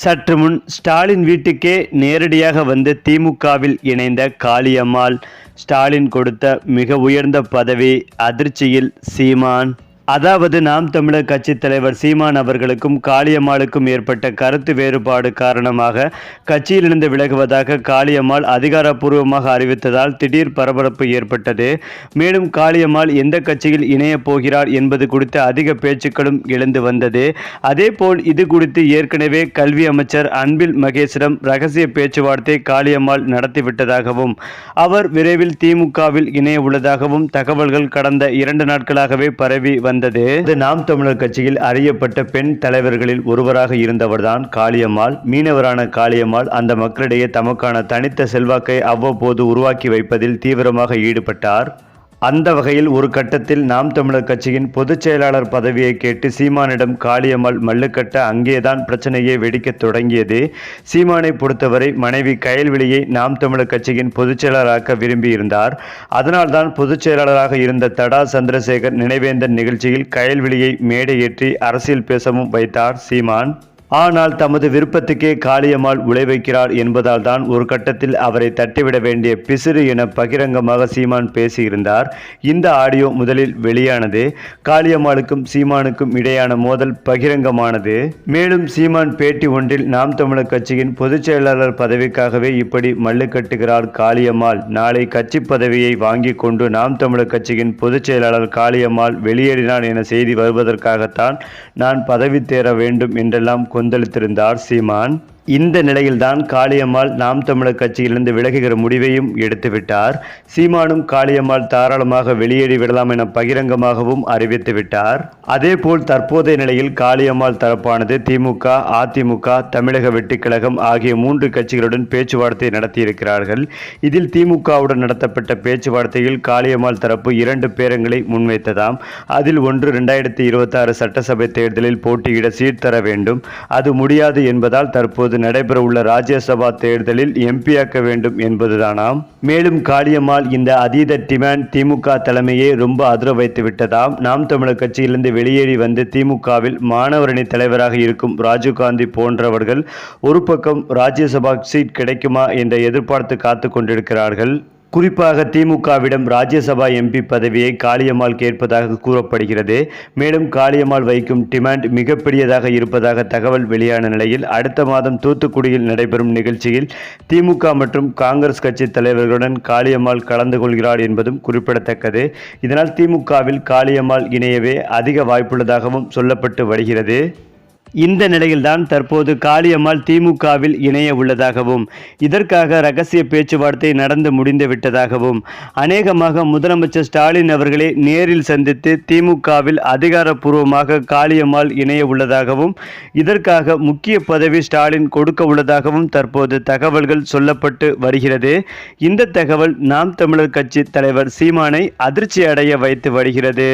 சற்று முன் ஸ்டாலின் வீட்டுக்கே நேரடியாக வந்து திமுகவில் இணைந்த காளியம்மாள். ஸ்டாலின் கொடுத்த மிக உயர்ந்த பதவி அதிர்ச்சியில் சீமான். அதாவது நாம் தமிழர் கட்சித் தலைவர் சீமான் அவர்களுக்கும் காளியம்மாளுக்கும் ஏற்பட்ட கருத்து வேறுபாடு காரணமாக கட்சியிலிருந்து விலகுவதாக காளியம்மாள் அதிகாரப்பூர்வமாக அறிவித்ததால் திடீர் பரபரப்பு ஏற்பட்டது. மேலும் காளியம்மாள் எந்த கட்சியில் இணையப் போகிறார் என்பது குறித்து அதிக பேச்சுக்களும் எழுந்து வந்தது. அதேபோல் இது குறித்து ஏற்கனவே கல்வி அமைச்சர் அன்பில் மகேஷிடம் ரகசிய பேச்சுவார்த்தை காளியம்மாள் நடத்திவிட்டதாகவும் அவர் விரைவில் திமுகவில் இணைய உள்ளதாகவும் தகவல்கள் கடந்த இரண்டு நாட்களாகவே பரவி வந்தது இது நாம் தமிழர் கட்சியில் அறியப்பட்ட பெண் தலைவர்களில் ஒருவராக இருந்தவர்தான் காளியம்மாள். மீனவரான காளியம்மாள் அந்த மக்களிடையே தமக்கான தனித்த செல்வாக்கை அவ்வப்போது உருவாக்கி வைப்பதில் தீவிரமாக ஈடுபட்டார். அந்த வகையில் ஒரு கட்டத்தில் நாம் தமிழர் கட்சியின் பொதுச் செயலாளர் பதவியை கேட்டு சீமானிடம் காளியம்மாள் மல்லுக்கட்ட அங்கேதான் பிரச்சனையை வெடிக்கத் தொடங்கியது. சீமானை பொறுத்தவரை மனைவி கயல்விழியை நாம் தமிழர் கட்சியின் பொதுச் செயலாளராக்க விரும்பியிருந்தார். அதனால்தான் பொதுச் செயலாளராக இருந்த தடா சந்திரசேகர் நினைவேந்தன் நிகழ்ச்சியில் கயல்விழியை மேடையேற்றி அரசியல் பேசவும் வைத்தார் சீமான். ஆனால் தமது விருப்பத்துக்கே காளியம்மாள் உழைவைக்கிறார் என்பதால் தான் ஒரு கட்டத்தில் அவரை தட்டிவிட வேண்டிய பிசிறு என பகிரங்கமாக சீமான் பேசியிருந்தார். இந்த ஆடியோ முதலில் வெளியானது. காளியம்மாளுக்கும் சீமானுக்கும் இடையான மோதல் பகிரங்கமானது. மேலும் சீமான் பேட்டி ஒன்றில் நாம் தமிழர் கட்சியின் பொதுச் செயலாளர் பதவிக்காகவே இப்படி மல்லு கட்டுகிறார் காளியம்மாள். நாளை கட்சி பதவியை வாங்கி கொண்டு நாம் தமிழர் கட்சியின் பொதுச் செயலாளர் காளியம்மாள் வெளியேறினார் என செய்தி வருவதற்காகத்தான் நான் பதவி தேர வேண்டும் என்றெல்லாம் கொந்தளித்திருந்தார் சீமான். இந்த நிலையில்தான் காளியம்மாள் நாம் தமிழர் கட்சியிலிருந்து விலகுகிற முடிவையும் எடுத்துவிட்டார். சீமானும் காளியம்மாள் தாராளமாக வெளியேறி விடலாம் என பகிரங்கமாகவும் அறிவித்து விட்டார். அதேபோல் தற்போதைய நிலையில் காளியம்மாள் தரப்பானது திமுக அதிமுக தமிழக வெட்டிக்கழகம் ஆகிய மூன்று கட்சிகளுடன் பேச்சுவார்த்தை நடத்தியிருக்கிறார்கள். இதில் திமுகவுடன் நடத்தப்பட்ட பேச்சுவார்த்தையில் காளியம்மாள் தரப்பு இரண்டு பேரங்களை முன்வைத்ததாம். அதில் ஒன்று இரண்டாயிரத்தி இருபத்தாறு சட்டசபை தேர்தலில் போட்டியிட சீர்தர வேண்டும். அது முடியாது என்பதால் தற்போது நடைபெறவுள்ள ராஜ்யசபா தேர்தலில் எம்பியாக்க வேண்டும் என்பதுதானாம் மேலும் காளியம்மாள் இந்த அதீத டிமாண்ட் திமுக தலைமையே ரொம்ப அதிர வைத்து விட்டதாம். நாம் தமிழர் கட்சியிலிருந்து வெளியேறி வந்து திமுகவில் மாணவரணி தலைவராக இருக்கும் ராஜீவ்காந்தி போன்றவர்கள் ஒரு பக்கம் ராஜ்யசபா சீட் கிடைக்குமா என்ற எதிர்பார்த்து காத்து கொண்டிருக்கிறார்கள். குறிப்பாக திமுகவிடம் ராஜ்யசபா எம்பி பதவியை காளியம்மாள் கேட்பதாக கூறப்படுகிறது. மேலும் காளியம்மாள் வைக்கும் டிமாண்ட் மிகப்பெரியதாக இருப்பதாக தகவல் வெளியான நிலையில் அடுத்த மாதம் தூத்துக்குடியில் நடைபெறும் நிகழ்ச்சியில் திமுக மற்றும் காங்கிரஸ் கட்சி தலைவர்களுடன் காளியம்மாள் கலந்து கொள்கிறார் என்பதும் குறிப்பிடத்தக்கது. இதனால் திமுகவில் காளியம்மாள் இணையவே அதிக வாய்ப்புள்ளதாகவும் சொல்லப்பட்டு வருகிறது. இந்த நிலையில்தான் தற்போது காளியம்மாள் திமுகவில் இணைய உள்ளதாகவும் இதற்காக ரகசிய பேச்சுவார்த்தை நடந்து முடிந்துவிட்டதாகவும் அநேகமாக முதலமைச்சர் ஸ்டாலின் அவர்களை நேரில் சந்தித்து திமுகவில் அதிகாரப்பூர்வமாக காளியம்மாள் இணைய உள்ளதாகவும் இதற்காக முக்கிய பதவி ஸ்டாலின் கொடுக்க உள்ளதாகவும் தற்போது தகவல்கள் சொல்லப்பட்டு வருகிறது. இந்த தகவல் நாம் தமிழர் கட்சி தலைவர் சீமானை அதிர்ச்சி அடைய வைத்து வருகிறது.